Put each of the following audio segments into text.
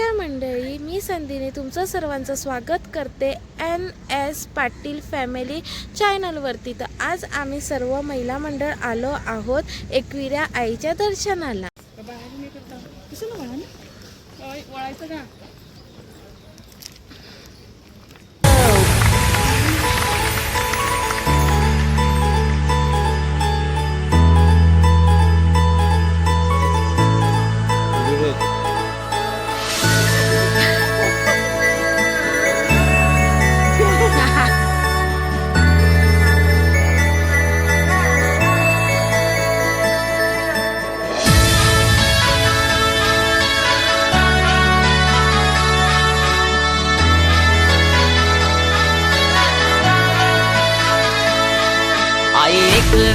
नमस्कार मंडळी मी संधीने तुमचं सर्वांचं स्वागत करते एन एस पाटील फॅमिली चॅनलवरती. तर आज आम्ही सर्व महिला मंडळ आलो आहोत एकविरा आईच्या दर्शनाला.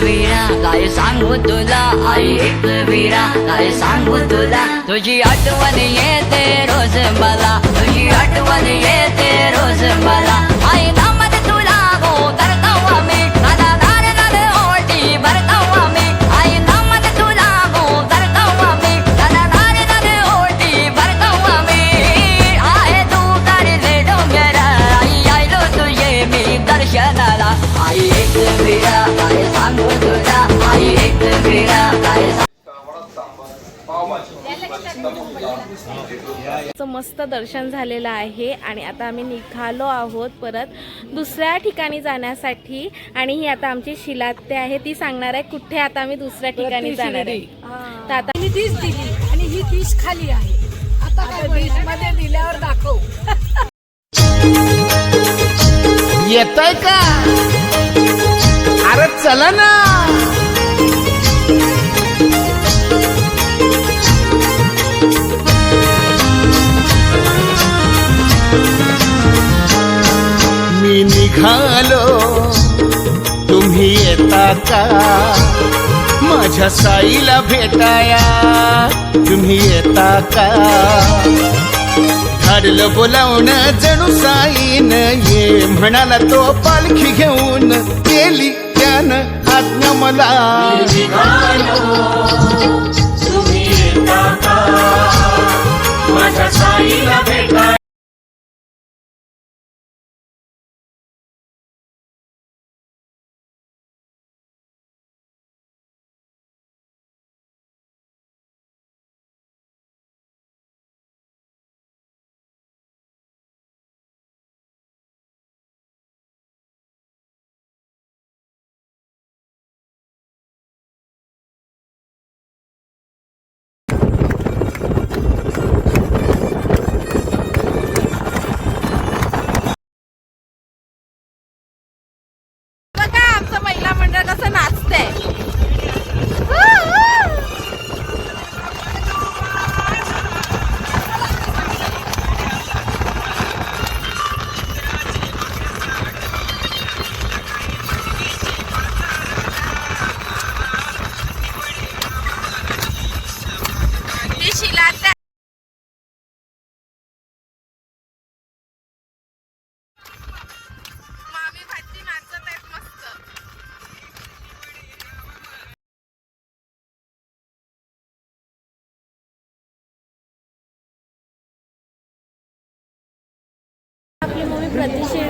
वीरा काय सांगू तुला? आई एक वीरा काय सांगू तुला? तुझी आठवण येते रोज मला. तुझी आठवण येते रोज मला. आई नामत तुला गो करतो मी दादा दार दार ओटी भरतो मी आई नामत तुला गो करतो मी दादा दार दार ओटी भरतो मी आहे तू तारले डोंगर आई आयलो तुझे मी दर्शनाला. आई एक वीरा मस्त दर्शन झालेलं आहे आणि आता आम्ही निघालो आहोत परत दुसऱ्या ठिकाणी जाण्यासाठी. आणि ही आता आमची शिलात्य आहे ती सांगणार आहे कुठे आता आम्ही दुसऱ्या ठिकाणी जाणार आहे. तर आता मी तीच दिली आणि ही फिश खाली आहे. आता मध्ये दिल्यावर दाखव. येतोय का? अरे चला ना. निघालो. तुम्ही येता का? माझ्या साईला भेटाया. तुम्ही येता का? धाडलं बोलावणं जणू साईन ये. म्हणाला तो पालखी घेऊन गेली त्यानं आज्ञा मला. बघा fuerte.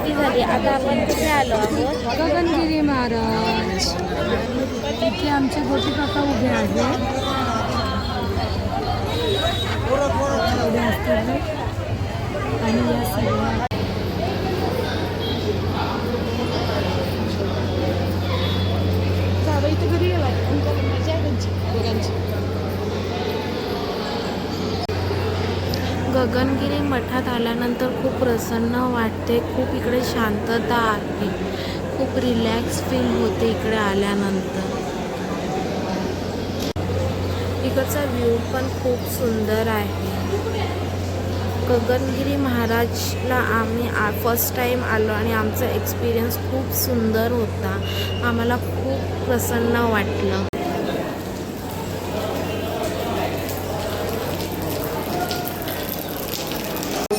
प्रतिशिर्डी झाली आता आपण कुठे आलो आहोत. गगनगिरी महाराज. इथे आमचे गोटी काका उभे आहेत. आणि या सर्व जावई तर घरी गेला मजा आहे त्यांची दोघांची गगनगिरी मठात आल्यानंतर खूप प्रसन्न वाटते खूप इकडे शांतता आहे खूप रिलॅक्स फील होते इकडे आल्यानंतर. इकडचा व्ह्यू पण खूप सुंदर आहे. गगनगिरी महाराजला आम्ही फर्स्ट टाईम आलो आणि आमचा एक्सपिरियन्स खूप सुंदर होता. आम्हाला खूप प्रसन्न वाटलं.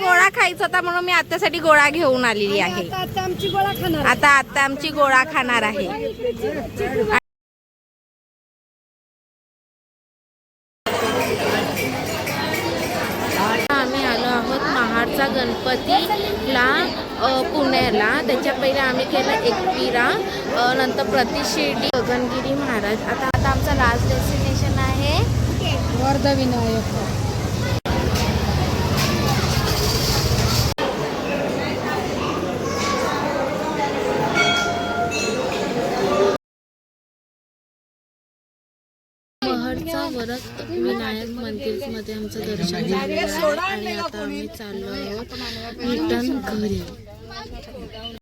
गोळा खायचा होता म्हणून मी आत्यासाठी गोळा घेऊन आलेली आहे. आता आमची गोळा खाणार. आता आमची गोळा खाणार आहे. आम्ही आलो आहोत महाडचा गणपतीला पुण्याला. त्याच्या पहिले आम्ही केलं एकविरा नंतर प्रतिशिर्डी गगनगिरी महाराज. आता आता आमचं लास्ट डेस्टिनेशन आहे वर्ध महरचा वरद विनायक मंदिरमध्ये आमचं दर्शन झालं आणि आता आम्ही चाललो आहोत रिटर्न घरी.